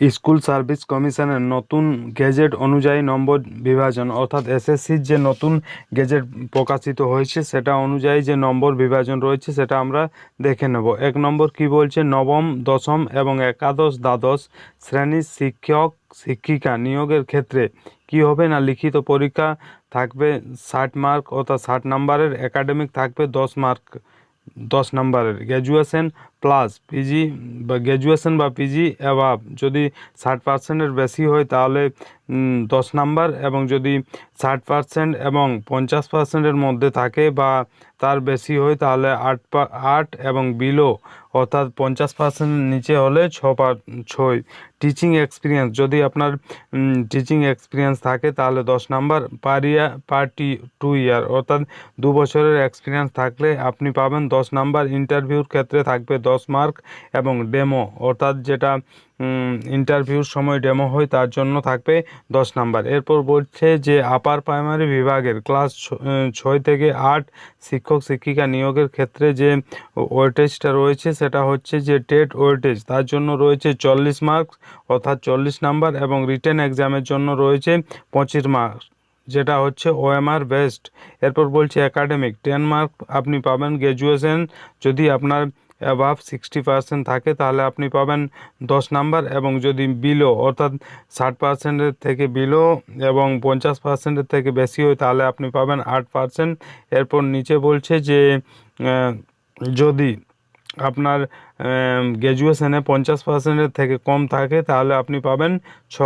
School service কমিশনের নতুন gazette অনুযায়ী নম্বর বিভাজন, অর্থাৎ এসএসসির যে নতুন গেজেট প্রকাশিত হয়েছে, সেটা অনুযায়ী যে নম্বর বিভাজন রয়েছে, সেটা আমরা দেখে নেব। এক নম্বর কি বলছে? নবম, দশম এবং একাদশ, দ্বাদশ শ্রেণির শিক্ষক, শিক্ষিকা নিয়োগের ক্ষেত্রে কি হবে না? লিখিত পরীক্ষা থাকবে ষাট মার্ক, অর্থাৎ ষাট নাম্বারের, একাডেমিক থাকবে দশ মার্ক, দশ নম্বরের। গ্র্যাজুয়েশন প্লাস পিজি বা গ্র্যাজুয়েশন বা পিজি অ্যাভাব যদি ষাট পার্সেন্টের বেশি হয় তাহলে দশ নাম্বার এবং যদি ষাট পার্সেন্ট এবং পঞ্চাশ পার্সেন্টের মধ্যে থাকে বা তার বেশি হয় তাহলে আট আট এবং বিলো অর্থাৎ পঞ্চাশ পার্সেন্টের নিচে হলে ছ ছয়। টিচিং এক্সপিরিয়েন্স যদি আপনার টিচিং এক্সপিরিয়েন্স থাকে তাহলে দশ নাম্বার পার ইয়ার পার টি টু ইয়ার অর্থাৎ দু বছরের এক্সপিরিয়েন্স থাকলে আপনি পাবেন দশ নাম্বার ইন্টারভিউর ক্ষেত্রে থাকবে দশ মার্ক এবং ডেমো, অর্থাৎ যেটা ইন্টারভিউর সময় ডেমো হয় তার জন্য থাকবে দশ নাম্বার। এরপর বলছে যে আপার প্রাইমারি বিভাগের ক্লাস ছয় থেকে আট শিক্ষক শিক্ষিকা নিয়োগের ক্ষেত্রে যে ওয়েটেজটা রয়েছে সেটা হচ্ছে যে, টেট ওয়েটেজ, তার জন্য রয়েছে চল্লিশ মার্কস অর্থাৎ চল্লিশ নাম্বার এবং রিটেন এক্সামের জন্য রয়েছে পঁচিশ মার্ক, যেটা হচ্ছে ওএমআর বেস্ট এরপর বলছে একাডেমিক টেন মার্ক আপনি পাবেন গ্র্যাজুয়েশন যদি আপনার অ্যাভাব সিক্সটি পার্সেন্ট থাকে, তাহলে আপনি পাবেন দশ নাম্বার এবং যদি বিলো অর্থাৎ ষাট পার্সেন্টের থেকে বিলো এবং পঞ্চাশ পার্সেন্টের থেকে বেশি হয়, তাহলে আপনি পাবেন আট পার্সেন্ট এরপর নিচে বলছে যে যদি আপনার গ্র্যাজুয়েশনে পঞ্চাশ পার্সেন্টের থেকে কম থাকে, তাহলে আপনি পাবেন ছ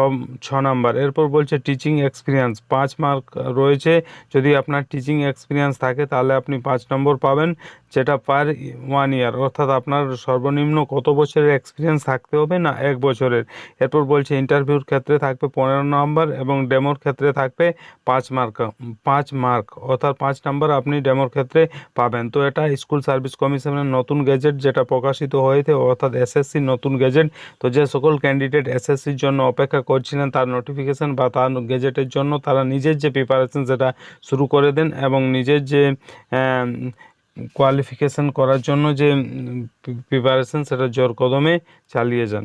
ছ নাম্বার। এরপর বলছে টিচিং এক্সপিরিয়েন্স পাঁচ মার্ক রয়েছে। যদি আপনার টিচিং এক্সপিরিয়েন্স থাকে, তাহলে আপনি পাঁচ নম্বর পাবেন, যেটা পার ওয়ান ইয়ার অর্থাৎ আপনার সর্বনিম্ন কত বছরের এক্সপিরিয়েন্স থাকতে হবে না এক বছরের। এরপর বলছে ইন্টারভিউর ক্ষেত্রে থাকবে পনেরো নম্বর এবং ডেমোর ক্ষেত্রে থাকবে পাঁচ মার্ক পাঁচ মার্ক অর্থাৎ পাঁচ নাম্বার আপনি ডেমোর ক্ষেত্রে পাবেন। তো এটা স্কুল সার্ভিস কমিশনের নতুন গেজেট যেটা প্রকাশিত হয়েছে অর্থাৎ এসএসসির নতুন গেজেট তো যে সকল ক্যান্ডিডেট এসএসসির জন্য অপেক্ষা করছিলেন, তার নোটিফিকেশান বা তার গেজেটের জন্য তারা নিজের যে প্রিপারেশন সেটা শুরু করে দেন এবং নিজের যে কোয়ালিফিকেশান করার জন্য যে প্রিপারেশান সেটা জোর কদমে চালিয়ে যান।